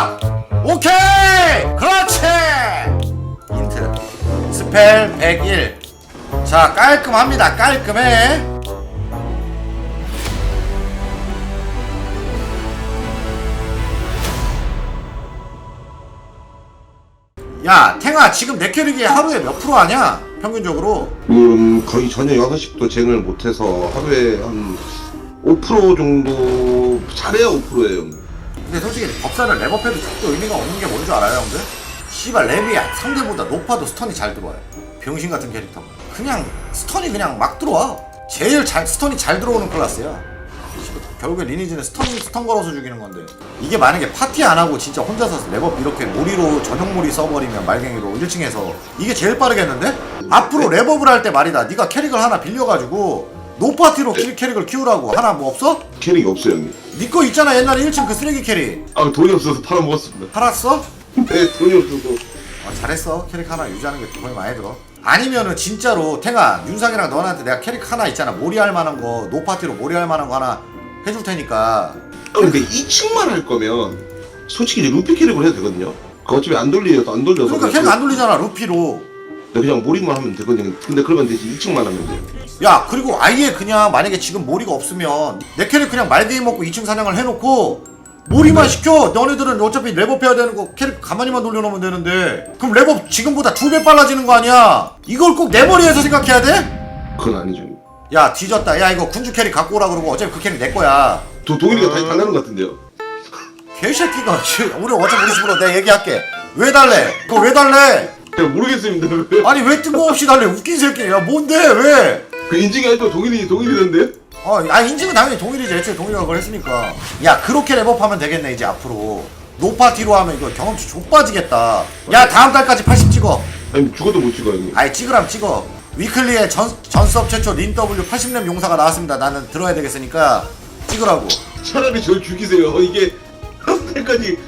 자 오케이! 그렇지! 인트. 스펠 101 자 깔끔합니다. 깔끔해. 야 탱아 지금 내 캐릭이 하루에 몇 프로 하냐? 평균적으로. 음, 거의 저녁 6시부터 쟁을 못해서 하루에 한 5% 정도, 잘해야 5%예요, 형님. 근데 솔직히 법사를 랩업해도 적도 의미가 없는 게 뭔 줄 알아요 형들? 씨발 랩이 상대보다 높아도 스턴이 잘 들어와요. 병신 같은 캐릭터. 그냥 스턴이 그냥 막 들어와. 제일 잘 스턴이 잘 들어오는 클래스야. 결국에 리니지는 스턴 스턴 걸어서 죽이는 건데. 이게 만약에 파티 안 하고 진짜 혼자서 랩업 이렇게 몰이로 전용 몰이 써버리면 말갱이로 1층에서 이게 제일 빠르겠는데? 앞으로 랩업을 할 때 말이다. 네가 캐릭을 하나 빌려가지고 노파티로 캐- 캐릭을 키우라고 하나 뭐 없어? 캐릭이 없어요, 형님. 니 거 있잖아 옛날에 1층 그 쓰레기 캐릭 아, 돈이 없어서 팔아먹었습니다. 팔았어? 네, 돈이 없어서. 어, 잘했어 캐릭 하나 유지하는 게 돈이 많이 들어 아니면은 진짜로 탱아 윤상이랑 너한테 내가 캐릭 하나 있잖아 몰이할 만한 거 노파티로 몰이할 만한 거 하나 해줄 테니까 아, 근데 2층만 할 거면, 솔직히 이제 루피 캐릭을 해도 되거든요. 그거 어차피 안 돌려서 안 돌려서. 그러니까 캐릭 안 돌리잖아 루피로 네, 그냥 몰입만 하면 되거든요. 근데 그러면 대신 2층만 하면 돼요. 야 그리고 아예 그냥 만약에 지금 몰이가 없으면 내 캐릭 그냥 말개이 먹고 2층 사냥을 해놓고 몰이만 시켜 너네들은 어차피 랩업 해야 되는 거 캐릭 가만히만 돌려놓으면 되는데 그럼 랩업 지금보다 두 배 빨라지는 거 아니야 이걸 꼭 내 머리에서 생각해야 돼? 그건 아니죠. 야 뒤졌다 야 이거 군주 캐릭 갖고 오라 그러고 어차피 그 캐릭 내 거야 도, 동일이가 다시 달라는 것 같은데요. 개새끼가 씨, 우리 어차피 우리 집으로 내가 얘기할게 왜 달래? 그거 왜 달래? 제가 모르겠습니다. 왜? 아니 왜 뜬금없이 달래 웃긴 새끼야 뭔데 왜? 그 인증이 아직도 동일이, 동일이던데? 어, 아 인증은 당연히 동일이지 애초에 동일이가 그걸 했으니까 야 그렇게 랩업하면 되겠네 이제 앞으로 노파티로 하면 이거 경험치 족빠지겠다 야 다음 달까지 80 찍어 아니, 죽어도 못 찍어요, 형님. 아이 찍으라면 찍어 위클리에 전, 전섭 최초 린 W 80렙 용사가 나왔습니다 나는 들어야 되겠으니까 찍으라고 차라리 저를 죽이세요. 이게 한 달까지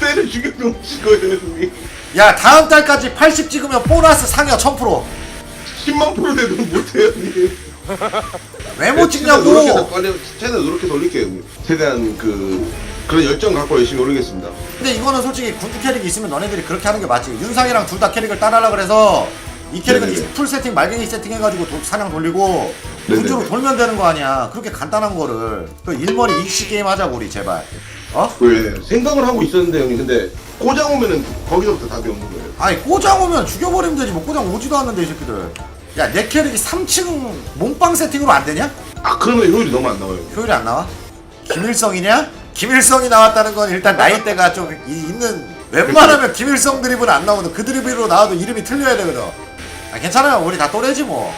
때를 죽여도 못 찍어요, 형님. 야 다음 달까지 80 찍으면 보너스 상여 1000% 10만 프로 돼도 못해요, 형님. 왜 못 최대한 찍냐고 노력해서 빨리 최대한 노력해서 올릴게요, 형님. 최대한 그 그런 열정 갖고 열심히 올리겠습니다. 근데 이거는 솔직히 군주 캐릭이 있으면 너네들이 그렇게 하는 게 맞지. 윤상이랑 둘 다 캐릭을 따라하려 그래서 이 캐릭은 네네네. 이풀 세팅 말갱이 세팅 해가지고 도- 사냥 돌리고 군주로 네네네. 돌면 되는 거 아니야. 그렇게 간단한 거를 그 일머리 익시 게임 하자고 우리 제발. 어? 왜 생각을 하고 있었는데 형님 근데 고장 오면은 거기서부터 답이 없는 거예요. 아니 꼬장 오면 죽여버리면 되지 뭐 꼬장 오지도 않는데 이 새끼들. 야 내 캐릭이 3층 몸빵 세팅으로 안 되냐? 아 그러면 효율이 너무 안 나와요. 효율이 안 나와? 김일성이냐? 김일성이 나왔다는 건 일단 나이대가 좀 이- 있는 웬만하면 김일성 드립은 안 나오는 그 드립으로 나와도 이름이 틀려야 되거든 아, 괜찮아요 우리 다 또래지 뭐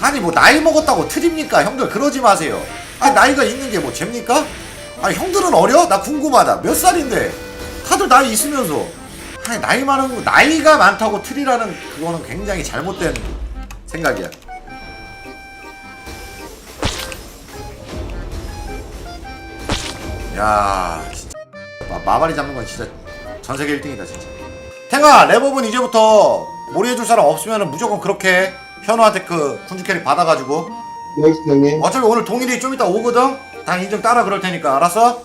아니 뭐 나이 먹었다고 틀입니까 형들 그러지 마세요 아 나이가 있는 게 뭐 죄입니까? 아 형들은 어려? 나 궁금하다 몇 살인데 다들 나이 있으면서 아니 나이 많은 거 나이가 많다고 틀이라는 그거는 굉장히 잘못된 생각이야 야 진짜 마, 마바리 잡는 건 진짜 전 세계 1등이다 진짜 탱아 랩업은 이제부터 몰이해줄 사람 없으면 무조건 그렇게 해. 현우한테 그 군주 캐릭 받아가지고 네, 형님. 어차피 오늘 동일이 좀 이따 오거든 당 인증 따라 그럴 테니까 알았어?